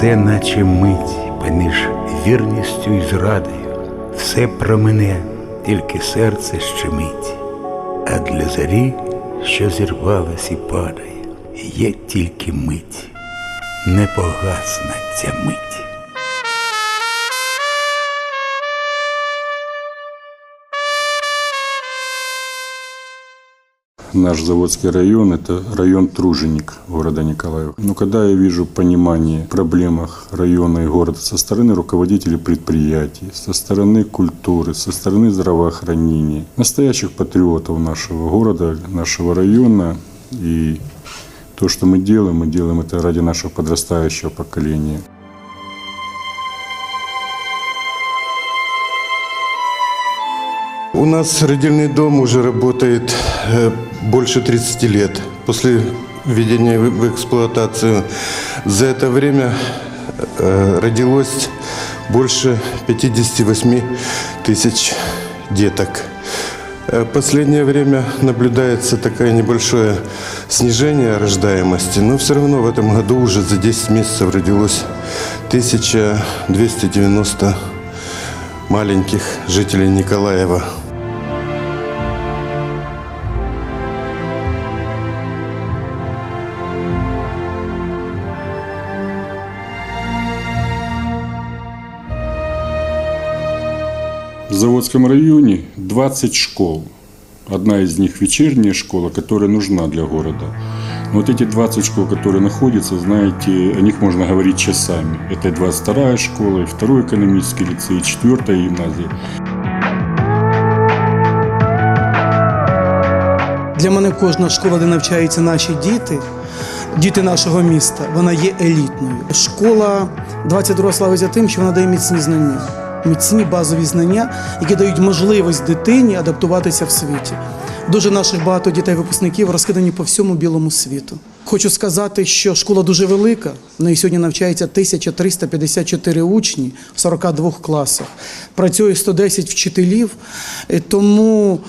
Це наче мить поміж вірністю і зрадою. Все про мене, тільки серце щемить. А для зарі, що зірвалась і падає, є тільки мить, не погасна ця мить. Наш заводский район – это район труженик города Николаев. Но когда я вижу понимание проблемах района и города со стороны руководителей предприятий, со стороны культуры, со стороны здравоохранения, настоящих патриотов нашего города, нашего района и то, что мы делаем, мы делаем это ради нашего подрастающего поколения. Нас родильный дом уже работает э, больше 30 лет. После введения в эксплуатацию за это время э, родилось больше 58 тысяч деток. Э, Последнее время наблюдается такое небольшое снижение рождаемости, но все равно в этом году уже за 10 месяцев родилось 1290 маленьких жителей Николаева. Заводском районе 20 школ. Одна из них вечерняя школа, которая нужна для города. Но вот эти 20 школ, которые находятся, знаете, о них можно говорить часами. Это и 22 школа, и второй экономический лицей, и четвертая гимназия. Для мене кожна школа, де навчаються наші діти, діти нашого міста, вона є елітною. Школа 22 славиться тим, що вона дає міцні знання, міцні базові знання, які дають можливість дитині адаптуватися в світі. Дуже наших багато дітей-випускників розкидані по всьому білому світу. Хочу сказати, що школа дуже велика. Неї сьогодні навчається 1354 учні в 42 класах. Працює 110 вчителів. Е, Тому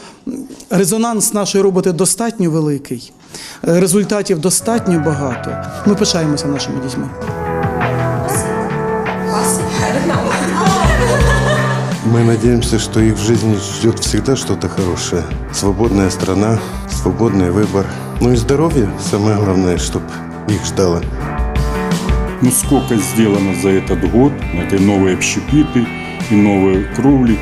резонанс нашої роботи достатньо великий. Е, Результатів достатньо багато. Ми пишаємося нашими дітьми. Мы надеемся, что их в жизни ждет всегда что-то хорошее. Свободная страна, свободный выбор. Ну и здоровье, самое главное, чтобы их ждало. Ну сколько сделано за этот год, это новые общепиты и новые кровли.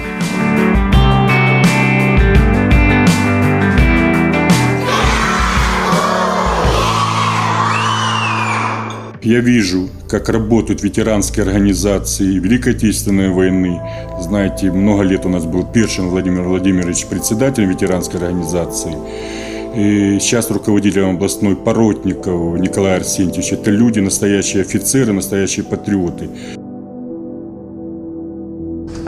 Я вижу, как работают ветеранские организации Великой Отечественной войны. Знаете, много лет у нас был Першин Владимир Владимирович председателем ветеранской организации. И сейчас руководителем областной Поротников Николай Арсентьевич. Это люди, настоящие офицеры, настоящие патриоты.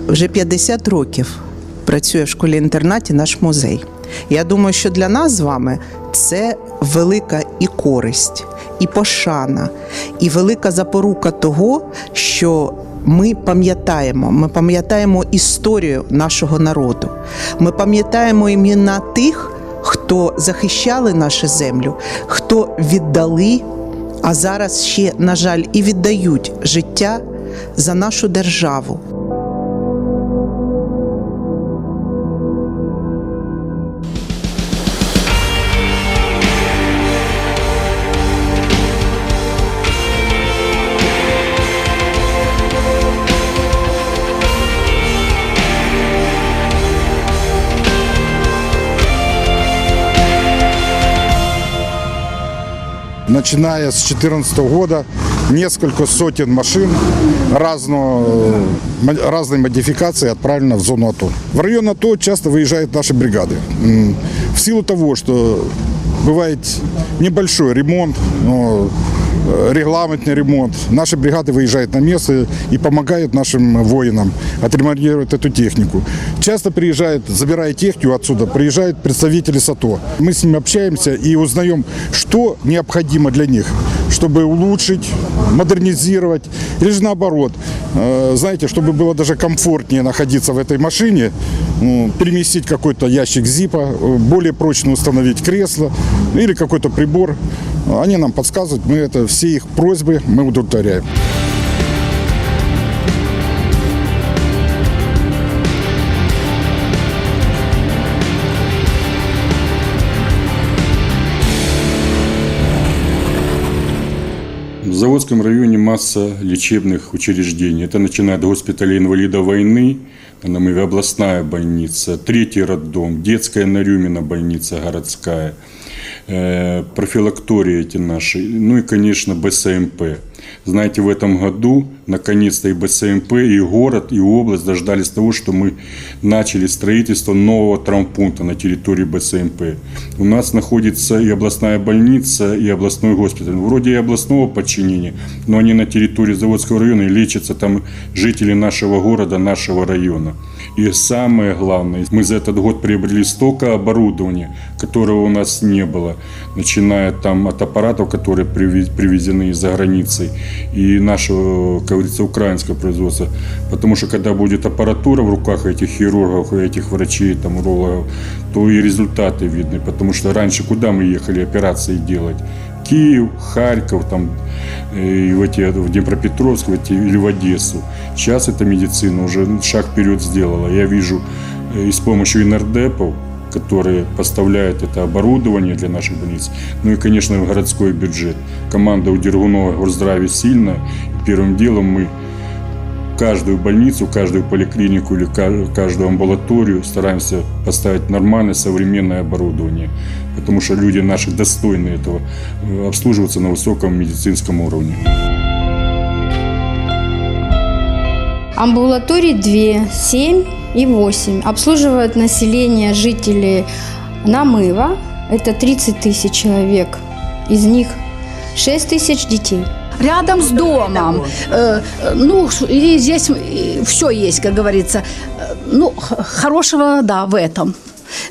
Вже 50 років працює в школі-інтернаті наш музей. Я думаю, що для нас з вами це велика і користь, і пошана, і велика запорука того, що ми пам'ятаємо. Ми пам'ятаємо історію нашого народу. Ми пам'ятаємо імена тих, хто захищали нашу землю, хто віддали, а зараз ще, на жаль, і віддають життя за нашу державу. Начиная с 2014 года несколько сотен машин разного, мо- разной модификации отправлено в зону АТО. В район АТО часто выезжают наши бригады. В силу того, что бывает небольшой ремонт, но э, регламентный ремонт, наши бригады выезжают на место и помогают нашим воинам отремонтировать эту технику. Часто приезжают, забирая технику отсюда, приезжают представители САТО. Мы с ними общаемся и узнаем, что необходимо для них, чтобы улучшить, модернизировать, или же наоборот, э, знаете, чтобы было даже комфортнее находиться в этой машине, ну, переместить какой-то ящик ЗИПа, э, более прочно установить кресло или какой-то прибор. Они нам подсказывают, мы это все их просьбы мы удовлетворяем. В Заводском районе масса лечебных учреждений. Это начиная от госпиталя инвалида войны, Намыга областная больница, третий роддом, детская Нарюмина больница городская – профилактории эти наши, ну и, конечно, БСМП. Знаете, в этом году наконец-то и БСМП, и город, и область дождались того, что мы начали строительство нового травмпункта на территории БСМП. У нас находится и областная больница, и областной госпиталь. Вроде и областного подчинения, но они на территории Заводского района и лечатся там жители нашего города, нашего района. И самое главное, мы за этот год приобрели столько оборудования, которого у нас не было, начиная там от аппаратов, которые привез- привезены из-за границы, и нашего, как говорится, украинского производства. Потому что когда будет аппаратура в руках этих хирургов, и этих врачей, там, урологов, то и результаты видны. Потому что раньше куда мы ехали операции делать? Киев, Харьков, там, э, и в, эти, в Днепропетровск в эти, или в Одессу. Сейчас эта медицина уже шаг вперед сделала. Я вижу э, и с помощью инардепов, которые поставляют это оборудование для наших больниц, ну и, конечно, городской бюджет. Команда у Дергунова Горздраве сильная. Первым делом мы каждую больницу, каждую поликлинику или ка- каждую амбулаторию стараемся поставить нормальное современное оборудование, потому что люди наши достойны этого э, обслуживаться на высоком медицинском уровне. Амбулаторий 2, 7 и 8. Обслуживают население жителей Намыва. Это 30 тысяч человек. Из них 6 тысяч детей. Рядом с домом. Э, э, Ну, и здесь все есть, как говорится. Э, Ну, хорошего, да, в этом.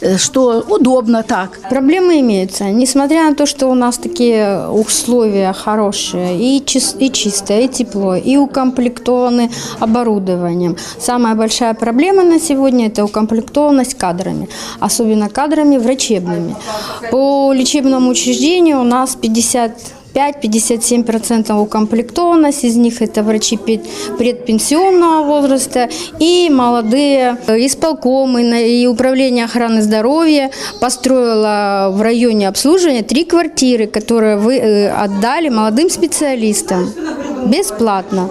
Э, Что удобно так. Проблемы имеются, несмотря на то, что у нас такие условия хорошие, и, чис- и чистое, и тепло, и укомплектованы оборудованием. Самая большая проблема на сегодня – это укомплектованность кадрами, особенно кадрами врачебными. По лечебному учреждению у нас 50 5-57% укомплектованность, из них это врачи предпенсионного возраста и молодые исполкомы на- и управление охраны здоровья построило в районе обслуживания три квартиры, которые вы э, отдали молодым специалистам бесплатно.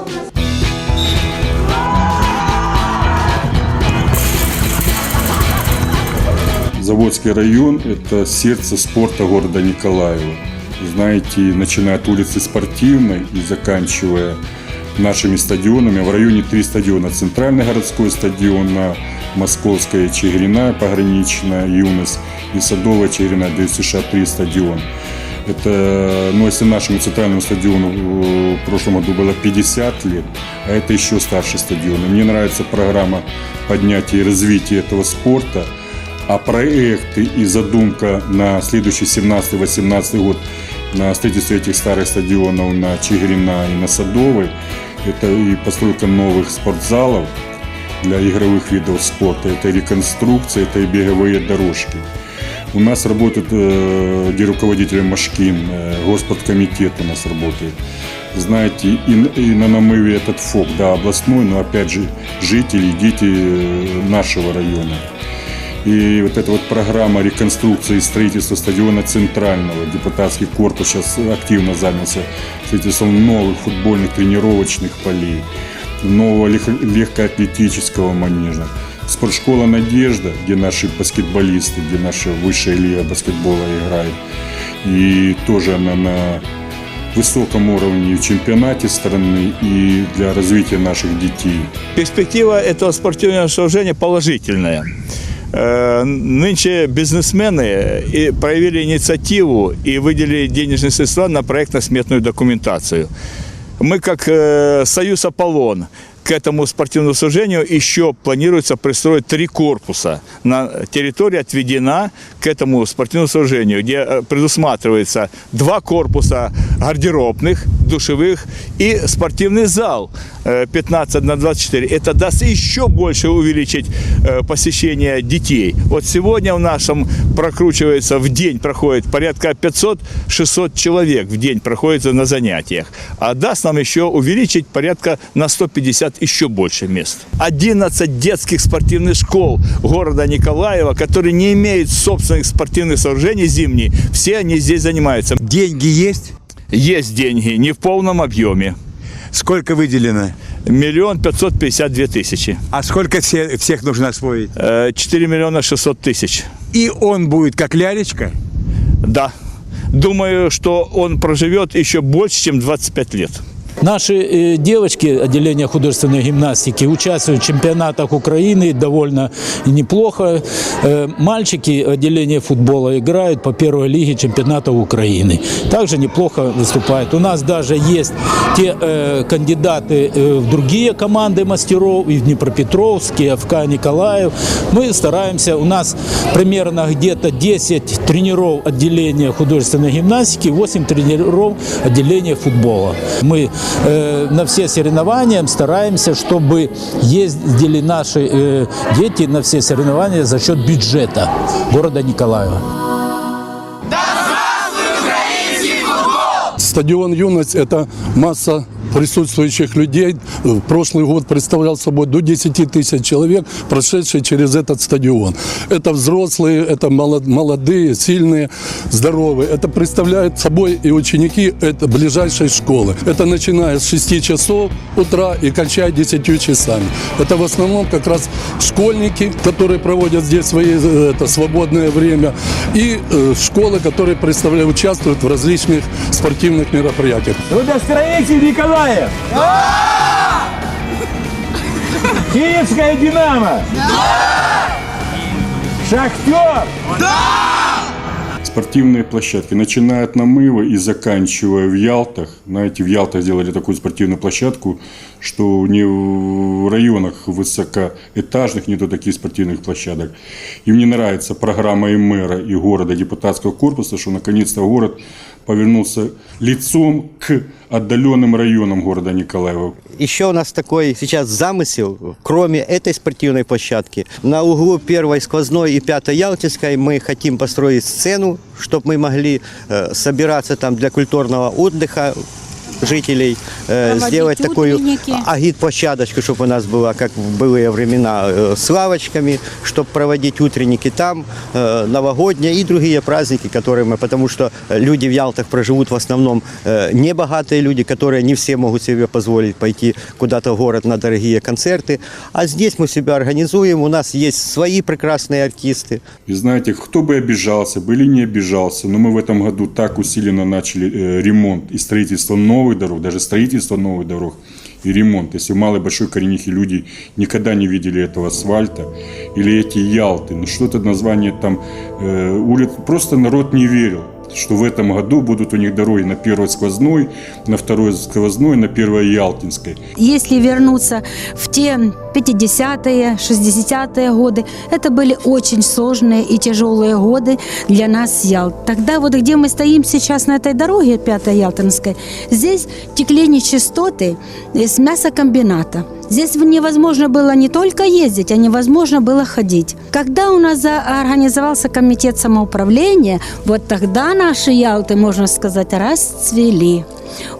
Заводский район – это сердце спорта города Николаева. Знаете, начиная от улицы Спортивной и заканчивая нашими стадионами. В районе три стадиона. Центральный городской стадион, Московская, Чигирина, пограничная, Юность и Садовая, Чигирина, ДСШ три стадион. Это, ну, если нашему центральному стадиону э, в прошлом году было 50 лет, а это еще старше стадион. И Мне нравится программа поднятия и развития этого спорта – а проекты и задумка на следующий 17-18 год на строительство этих старых стадионов на Чигирина и на Садовой, это и постройка новых спортзалов для игровых видов спорта, это и реконструкция, это и беговые дорожки. У нас работает, э, руководитель Машкин, э, госпорткомитет у нас работает. Знаете, и, и на намыве этот ФОК, да, областной, но опять же жители, дети э, нашего района. И вот эта вот программа реконструкции и строительства стадиона центрального, депутатский корпус сейчас активно занялся строительством новых футбольных тренировочных полей, нового лег- легкоатлетического манежа. Спортшкола «Надежда», где наши баскетболисты, где наша высшая лига баскетбола играет. И тоже она на высоком уровне в чемпионате страны и для развития наших детей. Перспектива этого спортивного сооружения положительная. Э, Нынче бизнесмены и проявили инициативу и выделили денежные средства на проектно-сметную документацию. Мы, как э, Союз «Аполлон», к этому спортивному сооружению еще планируется пристроить три корпуса. На территории отведена этому спортивному сооружению, где э, предусматривается два корпуса гардеробных, душевых и спортивный зал э, 15 на 24. Это даст еще больше увеличить э, посещение детей. Вот сегодня в нашем прокручивается в день проходит порядка 500-600 человек в день проходит на занятиях. А даст нам еще увеличить порядка на 150 еще больше мест. 11 детских спортивных школ города Николаева, которые не имеют собственных спортивных сооружений зимние, все они здесь занимаются. Деньги есть, Есть деньги, не в полном объеме. Сколько выделено? Миллион пятьсот пятьдесят две тысячи. А сколько все, всех нужно освоить? Э, Четыре миллиона шестьсот тысяч. И он будет как лялечка? Да. Думаю, что он проживет еще больше, чем 25 лет. Наши э, девочки отделения художественной гимнастики участвуют в чемпионатах Украины довольно неплохо. Э, мальчики отделения футбола играют по первой лиге чемпионата Украины. Также неплохо выступают. У нас даже есть те э, кандидаты в другие команды мастеров, и в Днепропетровск, и ФК Николаев. Мы стараемся, у нас примерно где-то 10 тренеров отделения художественной гимнастики, 8 тренеров отделения футбола. Мы э, на все соревнования стараемся, чтобы ездили наши э, дети на все соревнования за счет бюджета города Николаева. Стадион «Юность» – это масса присутствующих людей. В прошлый год представлял собой до 10 тысяч человек, прошедшие через этот стадион. Это взрослые, это молод- молодые, сильные, здоровые. Это представляют собой и ученики это ближайшей школы. Это начиная с 6 часов утра и кончая 10 часами. Это в основном как раз школьники, которые проводят здесь свои э, это, свободное время, и э, школы, которые представляют, участвуют в различных спортивных мероприятиях. Трудостроитель Николаев? Да! Киевская Динамо? Да! Шахтер? Спортивные площадки, начиная от Намыва и заканчивая в Ялтах. Знаете, в Ялтах сделали такую спортивную площадку, что не в районах высокоэтажных нету таких спортивных площадок. И мне нравится программа и мэра, и города, депутатского корпуса, что наконец-то город повернулся лицом к отдаленным районам города Николаева. Еще у нас такой сейчас замысел, кроме этой спортивной площадки, на углу первой сквозной и пятой Ялтинской мы хотим построить сцену, чтобы мы могли э, собираться там для культурного отдыха жителей, э, Проводить сделать такую утренники. агит-площадочку, чтобы у нас была, как в былые времена, э, с лавочками, чтобы проводить утренники там, э, новогодние и другие праздники, которые мы, потому что люди в Ялтах проживут в основном э, небогатые люди, которые не все могут себе позволить пойти куда-то в город на дорогие концерты, а здесь мы себя организуем, у нас есть свои прекрасные артисты. И знаете, кто бы обижался, бы или не обижался, но мы в этом году так усиленно начали ремонт и строительство новых дорог, даже строительство новых дорог и ремонт. Если в Малой Большой Коренихе люди никогда не видели этого асфальта или эти Ялты, ну что-то название там э, улиц, просто народ не верил что в этом году будут у них дороги на первой сквозной, на второй сквозной, на первой Ялтинской. Если вернуться в те 50-е, 60-е годы, это были очень сложные и тяжелые годы для нас Ялт. Тогда вот где мы стоим сейчас на этой дороге, 5 Ялтинской, здесь текли нечистоты с мясокомбината. Здесь невозможно было не только ездить, а невозможно было ходить. Когда у нас организовался комитет самоуправления, вот тогда наши Ялты, можно сказать, расцвели.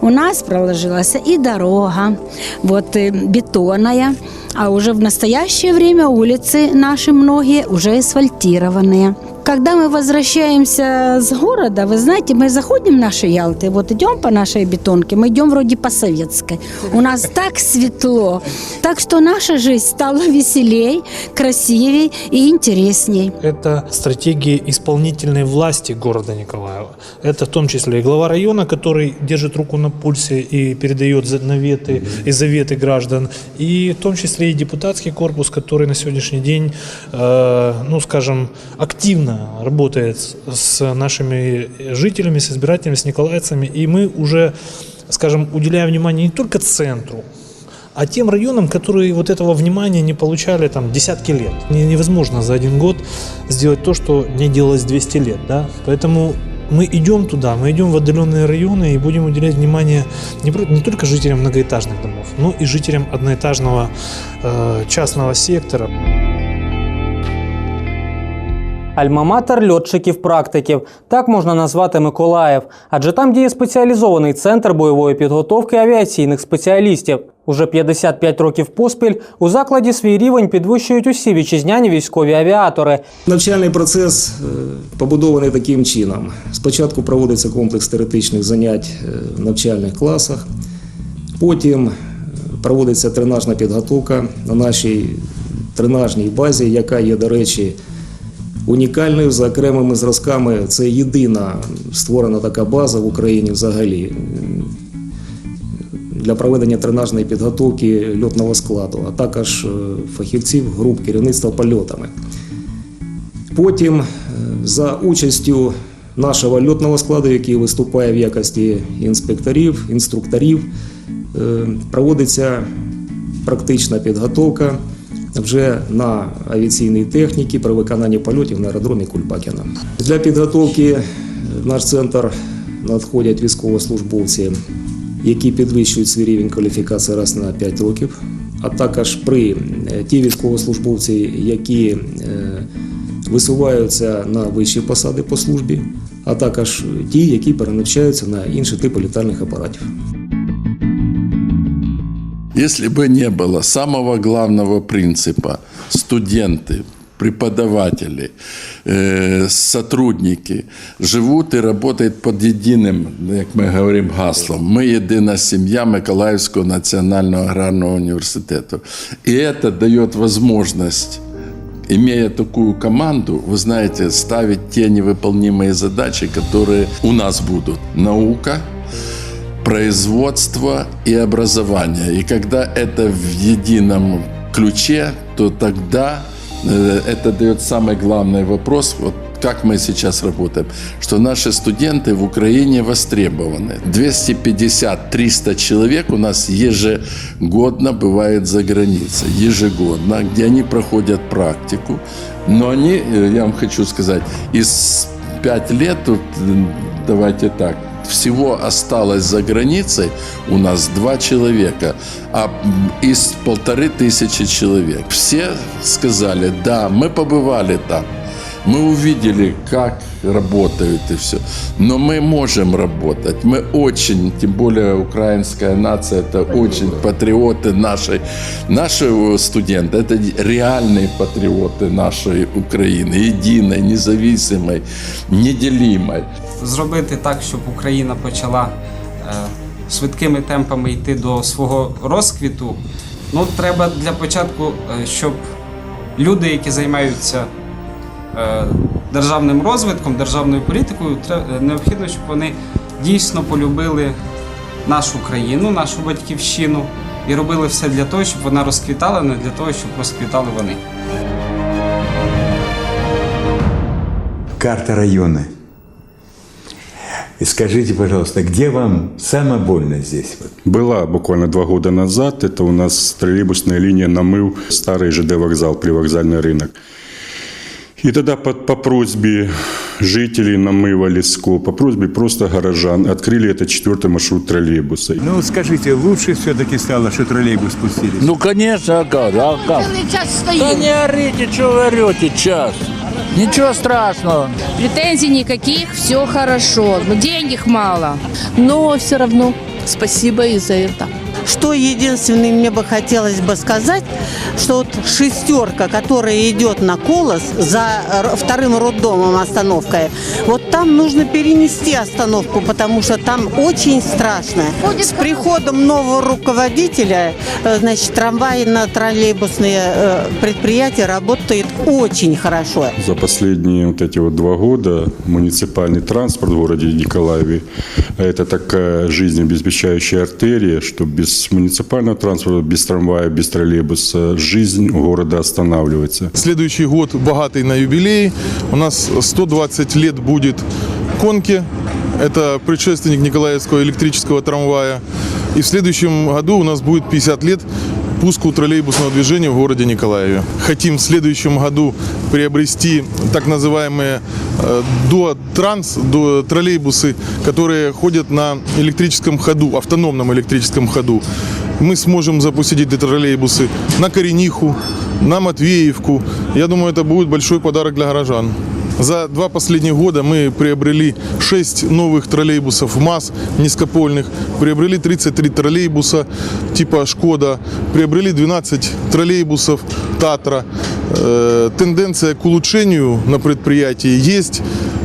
У нас проложилась и дорога, вот э, бетонная, а уже в настоящее время улицы наши многие уже асфальтированные. Когда мы возвращаемся с города, вы знаете, мы заходим в наши Ялты, вот идем по нашей бетонке, мы идем вроде по советской. У нас так светло, так что наша жизнь стала веселей, красивей и интересней. Это стратегия исполнительной власти города Николаева. Это в том числе и глава района, который держит руку на пульсе и передает наветы и заветы граждан, и в том числе и депутатский корпус, который на сегодняшний день, э, ну скажем, активно работает с- нашими жителями, с избирателями, с николаевцами, и мы уже, скажем, уделяем внимание не только центру, а тем районам, которые вот этого внимания не получали там десятки лет. Не- Невозможно за один год сделать то, что не делалось 200 лет, да? Поэтому мы идем туда, мы идем в отдаленные районы и будем уделять внимание не, не только жителям многоэтажных домов, но и жителям одноэтажного э, частного сектора. Альма-матер льотчиків-практиків. Так можна назвати Миколаїв, адже там діє спеціалізований центр бойової підготовки авіаційних спеціалістів. Уже 55 років поспіль у закладі свій рівень підвищують усі вітчизняні військові авіатори. Навчальний процес е, побудований таким чином. Спочатку проводиться комплекс теоретичних занять е, в навчальних класах, потім е, проводиться тренажна підготовка на нашій тренажній базі, яка є, до речі, унікальною за окремими зразками. Це єдина створена така база в Україні взагалі для проведення тренажної підготовки льотного складу, а також е, фахівців груп керівництва польотами. Потім е, за участю нашого льотного складу, який виступає в якості інспекторів, інструкторів, е, проводиться практична підготовка вже на авіаційній техніці при виконанні польотів на аеродромі Кульбакіна. Для підготовки в наш центр надходять військовослужбовці, які підвищують свій рівень кваліфікації раз на 5 років, а також при е, ті військовослужбовці, які е, висуваються на вищі посади по службі, а також ті, які перенавчаються на інші типи літальних апаратів. Если бы не было самого главного принципа студенты, преподаватели, э, сотрудники живут и работают под единым, як ми говоримо, гаслом. Ми єдина сім'я Миколаївського національного аграрного університету. И это дает возможность имея такую команду, вы знаете, ставить те невыполнимые задачи, которые у нас будут. Наука, производство и образование. И когда это в едином ключе, то тогда э, это дает самый главный вопрос, вот как мы сейчас работаем, что наши студенты в Украине востребованы. 250-300 человек у нас ежегодно бывает за границей, ежегодно, где они проходят практику. Но они, э, я вам хочу сказать, из 5 лет, давайте так, всего осталось за границей у нас два человека, а из полторы тысячи человек. Все сказали, да, мы побывали там, мы увидели, как работают и все. Но мы можем работать. Мы очень, тем более украинская нация, это очень патриоты нашей, наши студенты, это реальные патриоты нашей Украины, единой, независимой, неделимой. зробити так, щоб Україна почала е, швидкими темпами йти до свого розквіту. Ну, треба для початку, е, щоб люди, які займаються е, державним розвитком, державною політикою, тре- е, необхідно, щоб вони дійсно полюбили нашу країну, нашу батьківщину і робили все для того, щоб вона розквітала, не для того, щоб розквітали вони. Карта района. И скажите, пожалуйста, где вам самое больно здесь? Вот? Была буквально два года назад. Это у нас троллейбусная линия Намыл, старый ЖД вокзал, привокзальный рынок. И тогда по, по просьбе жителей Намыва, Леско, по просьбе просто горожан открыли этот четвертый маршрут троллейбуса. Ну, скажите, лучше все-таки стало, что троллейбус спустились? Ну, конечно, а как? А как? Да не орите, что вы орете час. Ничего страшного. Претензий никаких, все хорошо. Но денег мало. но все равно спасибо и за это. Что единственное мне бы хотелось бы сказать, что вот шестерка, которая идет на Колос за вторым роддомом остановкой, вот там нужно перенести остановку, потому что там очень страшно. С приходом нового руководителя, э, значит, трамвайно-троллейбусные э, предприятия работает очень хорошо. За последние вот эти вот два года муниципальный транспорт в городе Николаеве – это такая жизнеобеспечающая артерия, что без муниципального транспорта, без трамвая, без троллейбуса жизнь города останавливается. Следующий год богатый на юбилей. У нас 120 лет будет конки. Это предшественник Николаевского электрического трамвая. И в следующем году у нас будет 50 лет пуску троллейбусного движения в городе Николаеве. Хотим в следующем году приобрести так называемые э, дуотранс, ду- троллейбусы, которые ходят на электрическом ходу, автономном электрическом ходу. Мы сможем запустить эти троллейбусы на Корениху, на Матвеевку. Я думаю, это будет большой подарок для горожан. За два последних года мы приобрели 6 новых троллейбусов МАЗ низкопольных, приобрели 33 троллейбуса типа «Шкода», приобрели 12 троллейбусов «Татра». Э, Тенденция к улучшению на предприятии есть.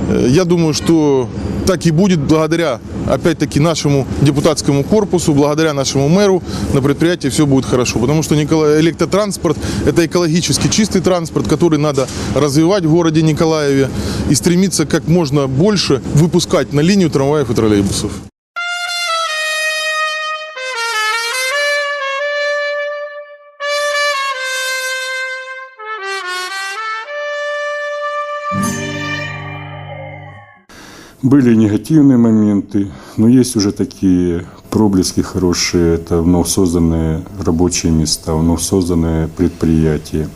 Э, Я думаю, что так и будет благодаря, опять-таки, нашему депутатскому корпусу, благодаря нашему мэру на предприятии все будет хорошо. Потому что электротранспорт – это экологически чистый транспорт, который надо развивать в городе Николаеве и стремиться как можно больше выпускать на линию трамваев и троллейбусов. Были негативные моменты, но есть уже такие проблески хорошие. Это вновь созданные рабочие места, вновь созданные предприятия.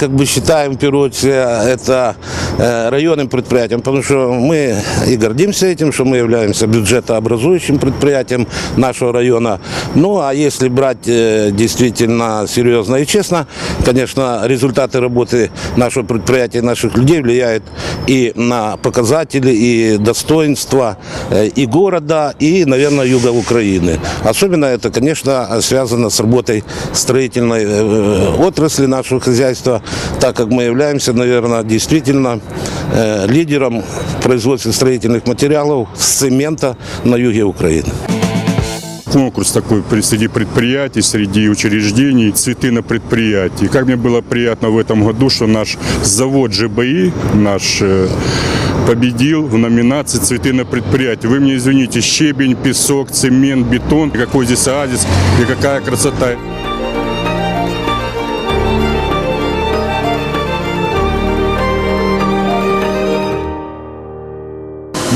Как бы считаем, в первую очередь, это э, районным предприятием, потому что мы и гордимся этим, что мы являемся бюджетообразующим предприятием нашего района. Ну, а если брать э, действительно серьезно и честно, конечно, результаты работы нашего предприятия, наших людей влияют и на показатели, и достоинства э, и города, и, наверное, юга Украины. Особенно это, конечно, связано с работой строительной отрасли нашего хозяйства, так как мы являемся, наверное, действительно э, лидером в производстве строительных материалов с цемента на юге Украины. конкурс такой среди предприятий, среди учреждений «Цветы на предприятии». Как мне было приятно в этом году, что наш завод ЖБИ, наш э, победил в номинации «Цветы на предприятии». Вы мне извините, щебень, песок, цемент, бетон. Какой здесь оазис и какая красота.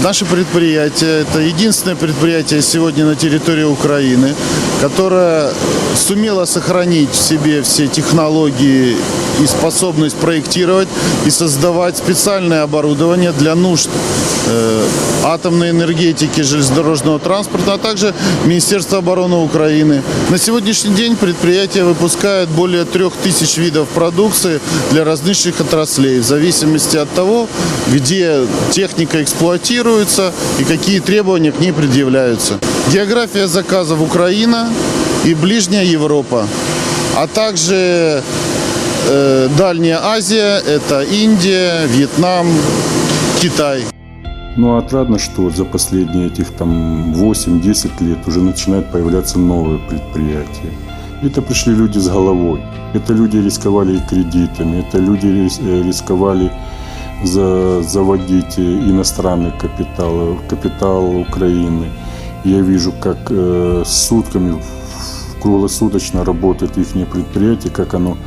Наше предприятие – это единственное предприятие сегодня на территории Украины, которое сумело сохранить в себе все технологии и способность проектировать и создавать специальное оборудование для нужд э, атомной энергетики, железнодорожного транспорта, а также Министерства обороны Украины. На сегодняшний день предприятие выпускает более трех тысяч видов продукции для различных отраслей, в зависимости от того, где техника эксплуатируется и какие требования к ней предъявляются. География заказов Украина и Ближняя Европа, а также э, Дальняя Азия, это Индия, Вьетнам, Китай. Ну, отрадно, что за последние этих там 8-10 лет уже начинают появляться новые предприятия. Это пришли люди с головой. Это люди рисковали кредитами, это люди э, рисковали за, заводить э, иностранный капитал, капитал Украины. Я вижу, как э, сутками, круглосуточно работает их предприятие, как оно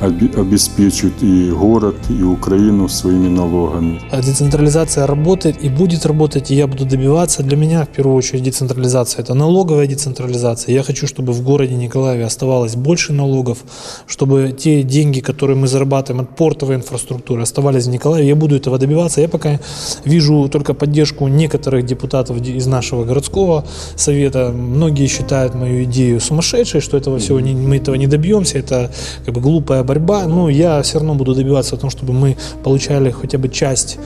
обеспечивает и город, и Украину своими налогами. А Децентрализация работает и будет работать, и я буду добиваться. Для меня, в первую очередь, децентрализация – это налоговая децентрализация. Я хочу, чтобы в городе Николаеве оставалось больше налогов, чтобы те деньги, которые мы зарабатываем от портовой инфраструктуры, оставались в Николаеве. Я буду этого добиваться. Я пока вижу только поддержку некоторых депутатов из нашего городского совета. Многие считают мою идею сумасшедшей, что этого всего не, мы этого не добьемся. Это как бы глупая борьба. Но я все равно буду добиваться о том, чтобы мы получали хотя бы часть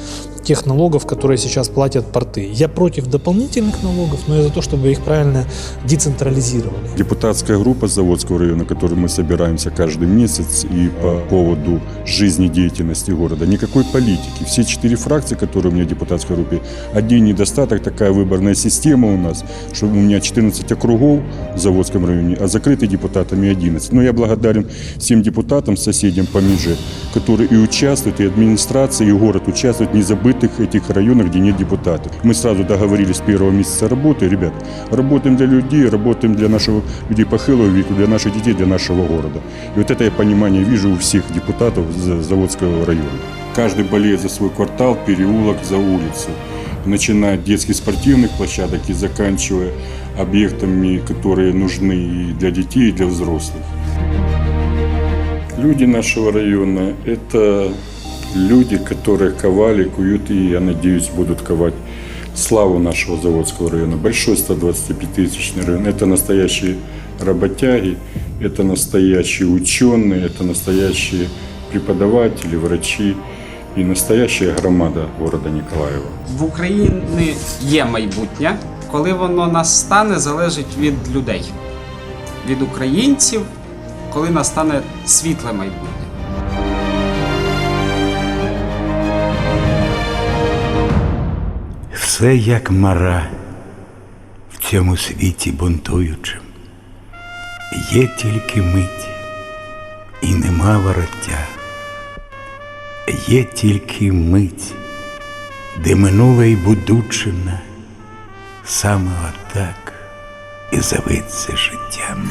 тех налогов, которые сейчас платят порты. Я против дополнительных налогов, но я за то, чтобы их правильно децентрализировали. Депутатская группа Заводского района, которой мы собираемся каждый месяц и по поводу жизнедеятельности города, никакой политики. Все четыре фракции, которые у меня в депутатской группе, один недостаток, такая выборная система у нас, что у меня 14 округов в Заводском районе, а закрыты депутатами 11. Но я благодарен всем депутатам, соседям по меже, которые и участвуют, и администрация, и город участвуют в незабытых этих районах, где нет депутатов. Мы сразу договорились с первого месяца работы, ребят, работаем для людей, работаем для нашего людей похилого веку, для наших детей, для нашего города. И вот это я понимание вижу у всех депутатов Заводского района. Каждый болеет за свой квартал, переулок, за улицу. Начиная от детских спортивных площадок и заканчивая объектами, которые нужны и для детей, и для взрослых. Люди нашего района – это люди, которые ковали, куют и, я надеюсь, будут ковать славу нашего Заводского района. Большой 125-тысячный район. Это настоящие работяги, это настоящие ученые, это настоящие преподаватели, врачи и настоящая громада города Николаева. В Україні є майбутнє. Коли воно настане, залежить від людей, від українців, коли настане світле майбутнє. Все як мара в цьому світі бунтуючим. Є тільки мить, і нема вороття. Є тільки мить, де минуле й будучина саме отак і зоветься життям.